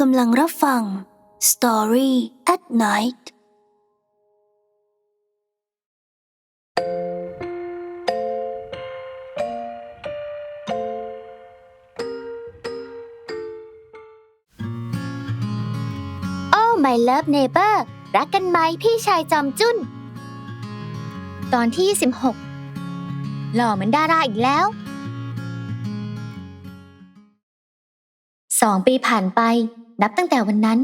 กำลังรับฟัง Story at Night โอ้ my love neighbor รักกันไหมพี่ชายจอมจุ้นตอนที่26หล่อเหมือนดาราอีกแล้ว สองปีผ่านไป นับตั้งแต่วันนั้น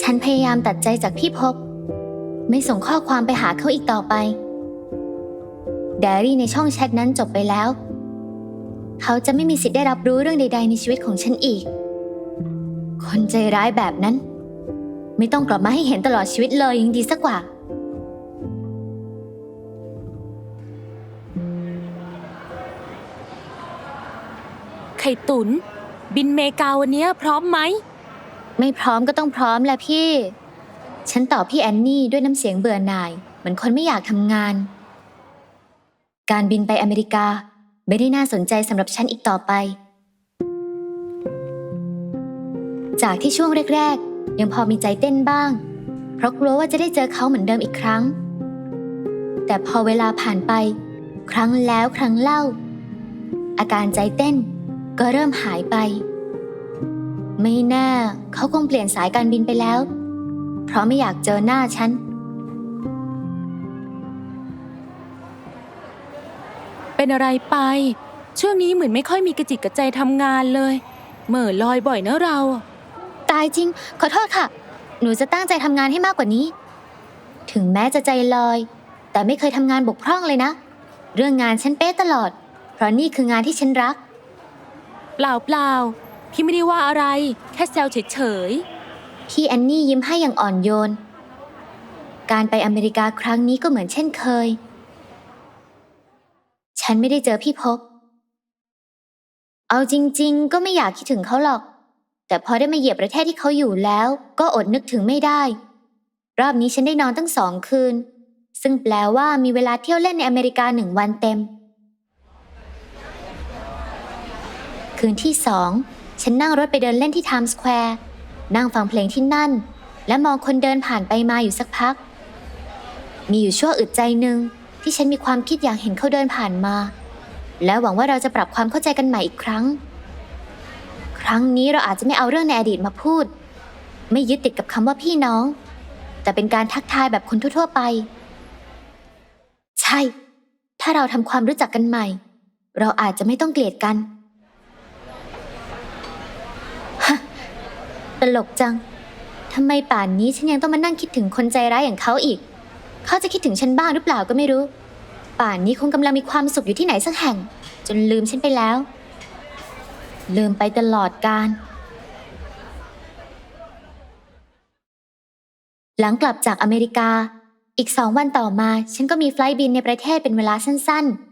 ฉันพยายามตัดใจจากพี่พบ ไม่ส่งข้อความไปหาเขาอีกต่อไปไดอรี่ในช่องแชทนั้นจบไปแล้ว เขาจะไม่มีสิทธิ์ได้รับรู้เรื่องใด ๆ ในชีวิตของฉันอีก คนใจร้ายแบบนั้น ไม่ต้องกลับมาให้เห็นตลอดชีวิตเลยยังดีสักกว่า ไข่ตุน บินเมกาวันเนี้ยพร้อมไหม ไม่พร้อมก็ต้องพร้อมแหละพี่ ฉันตอบพี่แอนนี่ด้วยน้ำเสียงเบื่อหน่าย เหมือนคนไม่อยากทำงาน การบินไปอเมริกา ไม่ได้น่าสนใจสำหรับฉันอีกต่อไป จากที่ช่วงแรก ๆ ยังพอมีใจเต้นบ้าง เพราะกลัวว่าจะได้เจอเขาเหมือนเดิมอีกครั้ง แต่พอเวลาผ่านไป ครั้งแล้วครั้งเล่า อาการใจเต้น ก็เริ่มหายไป ไม่แน่เขาคงเปลี่ยนสายการบินไปแล้ว เพราะไม่อยากเจอหน้าฉัน เป็นอะไรไป ช่วงนี้เหมือนไม่ค่อยมีกระจิตกระใจทำงานเลย เหม่อลอยบ่อยนะเรา ตายจริง ขอโทษค่ะ หนูจะตั้งใจทำงานให้มากกว่านี้ ถึงแม้จะใจลอย แต่ไม่เคยทำงานบกพร่องเลยนะ เรื่องงานฉันเป๊ะตลอด เพราะนี่คืองานที่ฉันรัก เปล่าเปล่าพี่ไม่ได้ว่าอะไร แค่แซวเฉยพี่แอนนี่ยิ้มให้อย่างอ่อนโยน การไปอเมริกาครั้งนี้ก็เหมือนเช่นเคย ฉันไม่ได้เจอพี่พบ เอาจริง ๆ ก็ไม่อยากคิดถึงเขาหรอก แต่พอได้มาเหยียบประเทศที่เขาอยู่แล้ว ก็อดนึกถึงไม่ได้ รอบนี้ฉันได้นอนตั้งสองคืน ซึ่งแปลว่ามีเวลาเที่ยวเล่นในอเมริกาหนึ่งวันเต็ม คืนที่สองฉันนั่งรถไปเดินเล่นที่ไทม์สแควร์นั่งฟังเพลงที่นั่น และมองคนเดินผ่านไปมาอยู่สักพัก มีอยู่ชั่วอึดใจหนึ่งที่ฉันมีความคิดอยากเห็นเขาเดินผ่านมา และหวังว่าเราจะปรับความเข้าใจกันใหม่อีกครั้ง ครั้งนี้เราอาจจะไม่เอาเรื่องในอดีตมาพูด ไม่ยึดติดกับคำว่าพี่น้อง แต่เป็นการทักทายแบบคนทั่วๆไป ใช่ ถ้าเราทำความรู้จักกันใหม่ เราอาจจะไม่ต้องเกลียดกัน ตลกจัง ทำไมป่านนี้ฉันยังต้องมานั่งคิดถึงคนใจร้ายอย่างเขาอีก เขาจะคิดถึงฉันบ้างหรือเปล่าก็ไม่รู้ ป่านนี้คงกำลังมีความสุขอยู่ที่ไหนสักแห่ง จนลืมฉันไปแล้ว ลืมไปตลอดการ หลังกลับจากอเมริกา อีกสองวันต่อมา ฉันก็มีไฟลท์บินในประเทศเป็นเวลาสั้นๆ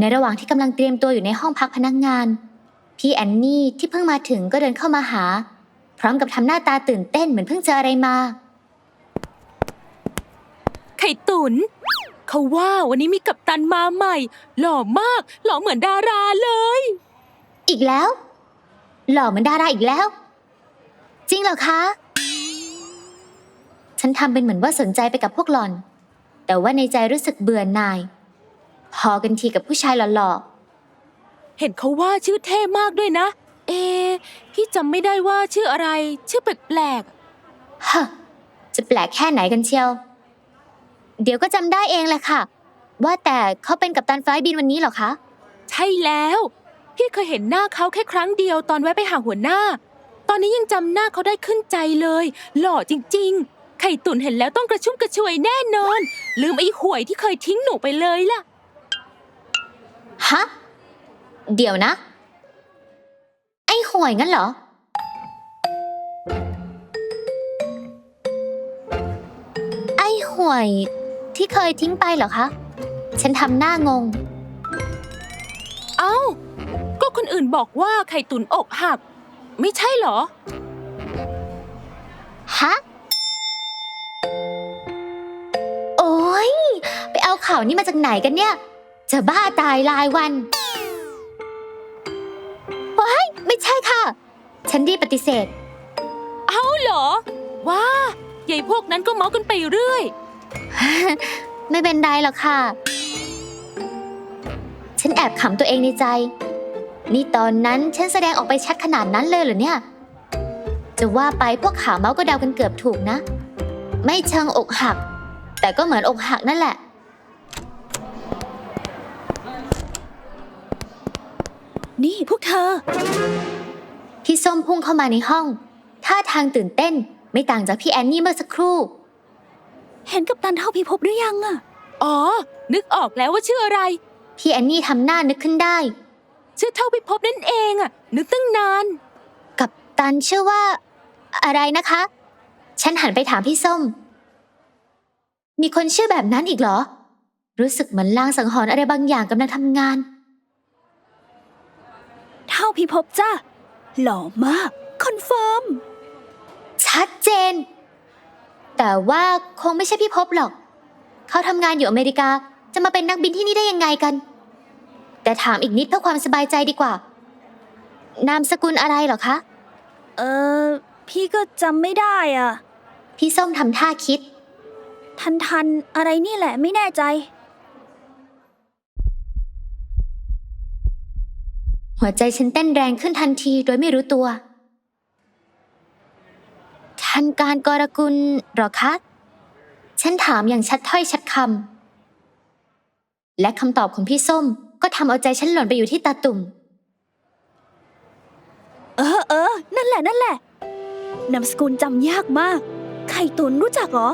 ในระหว่างที่กำลังเตรียมตัวอยู่ในห้องพักพนักงาน พี่แอนนี่ที่เพิ่งมาถึงก็เดินเข้ามาหา พร้อมกับทำหน้าตาตื่นเต้นเหมือนเพิ่งเจออะไรมาๆไข่ตุนเขาว่าวันนี้มีกัปตันมาใหม่ หล่อมาก หล่อเหมือนดาราเลย อีกแล้ว หล่อเหมือนดาราอีกแล้ว จริงเหรอคะ ฉันทำเป็นเหมือนว่าสนใจไปกับพวกหล่อน แต่ว่าในใจรู้สึกเบื่อหน่าย พอกันทีกับผู้ชายหล่อเห็นเขาว่าชื่อเท่มากด้วยนะ เอะพี่จำไม่ได้ว่าชื่ออะไร ชื่อแปลกๆฮะจะแปลกแค่ไหนกันเชียว เดี๋ยวก็จำได้เองแหละค่ะ ว่าแต่เขาเป็นกัปตันไฟลท์บินวันนี้เหรอคะๆใช่แล้ว พี่เคยเห็นหน้าเขาแค่ครั้งเดียวตอนแวะไปหาหัวหน้า ตอนนี้ยังจำหน้าเขาได้ขึ้นใจเลย หล่อจริง ๆ ไข่ตุนเห็นแล้วต้องกระชุ่มกระชวยแน่นอน ลืมไอ้ห่วยที่เคยทิ้งหนูไปเลยล่ะ ฮะ เดี๋ยวนะ ไอ้ห่วยงั้นเหรอ ไอ้ห่วยที่เคยทิ้งไปเหรอคะ ฉันทำหน้างง เอ้า ก็คนอื่นบอกว่าไข่ตุนอกหัก ไม่ใช่เหรอ ฮะ โอ้ยข่าวนี้มาจากไหนกันเนี่ย จะบ้าตายรายวันว้ายไม่ใช่ค่ะ ฉันรีบปฏิเสธ เอาเหรอ ว้าใหญ่พวกนั้นก็เมากันไปเรื่อย ไม่เป็นไรหรอกค่ะ ฉันแอบขำตัวเองในใจ นี่ตอนนั้นฉันแสดงออกไปชัดขนาดนั้นเลยเหรอเนี่ย จะว่าไปพวกข่าวเมาส์ก็เดากันเกือบถูกนะ ไม่เชิงอกหัก แต่ก็เหมือนอกหักนั่นแหละ นี่พวกเธอ พี่ส้มพุ่งเข้ามาในห้อง ท่าทางตื่นเต้นไม่ต่างจากพี่แอนนี่เมื่อสักครู่ เห็นกับตันเท่าพิภพหรือยังอะอ๋อ นึกออกแล้วว่าชื่ออะไร พี่แอนนี่ทำหน้านึกขึ้นได้ ชื่อเท่าพิภพนั่นเองอะนึกตั้งนาน กับตันชื่อว่า อะไรนะคะ ฉันหันไปถามพี่ส้ม มีคนชื่อแบบนั้นอีกเหรอ รู้สึกเหมือนลางสังหรณ์อะไรบางอย่างกำลังทำงาน เท่าพิภพจ้าหล่อมาก คอนเฟิร์ม ชัดเจน แต่ว่าคงไม่ใช่พี่พบหรอก เขาทำงานอยู่อเมริกาจะมาเป็นนักบินที่นี่ได้ยังไงกัน แต่ถามอีกนิดเพื่อความสบายใจดีกว่า นามสกุลอะไรเหรอคะ เออ พี่ก็จำไม่ได้อะ พี่ส้มทำท่าคิด ทันทันอะไรนี่แหละไม่แน่ใจ หัวใจฉันเต้นแรงขึ้นทันทีโดยไม่รู้ตัวทันการกรกุลเหรอคะ ฉันถามอย่างชัดถ้อยชัดคำและคำตอบของพี่ส้มก็ทำเอาใจฉันหล่นไปอยู่ที่ตาตุ่ม เออเออ นั่นแหละนั่นแหละนามสกุลจำยากมาก ไข่ตุนรู้จักเหรอ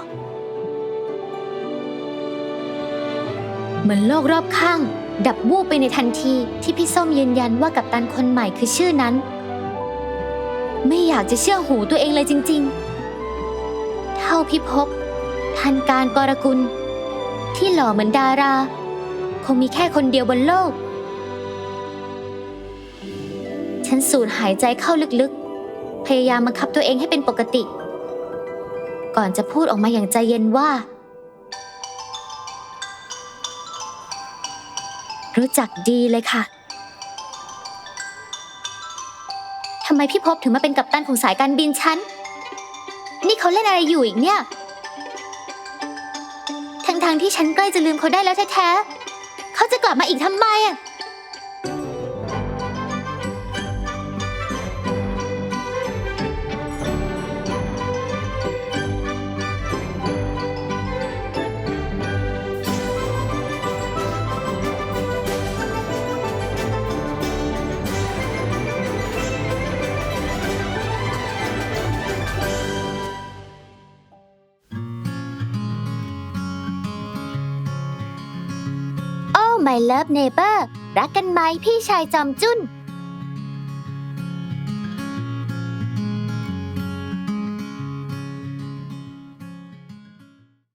เหมือนโลกรอบข้าง ดับวูบไปในทันทีที่พี่ส้มยืนยันว่ากัปตันคนใหม่คือชื่อนั้น ไม่อยากจะเชื่อหูตัวเองเลยจริง ๆ เท่าพิภพทันการกรกุล ที่หล่อเหมือนดารา คงมีแค่คนเดียวบนโลก ฉันสูดหายใจเข้าลึกๆ พยายามบังคับตัวเองให้เป็นปกติ ก่อนจะพูดออกมาอย่างใจเย็นว่า รู้จักดีเลยค่ะทำไมพี่พบถึงมาเป็นกัปตันของสายการบินฉัน นี่เขาเล่นอะไรอยู่อีกเนี่ย ทั้งๆที่ฉันใกล้จะลืมเขาได้แล้วแท้ๆ เขาจะกลับมาอีกทำไมอะ my love neighbor รักกันไหมพี่ชายจอมจุ้น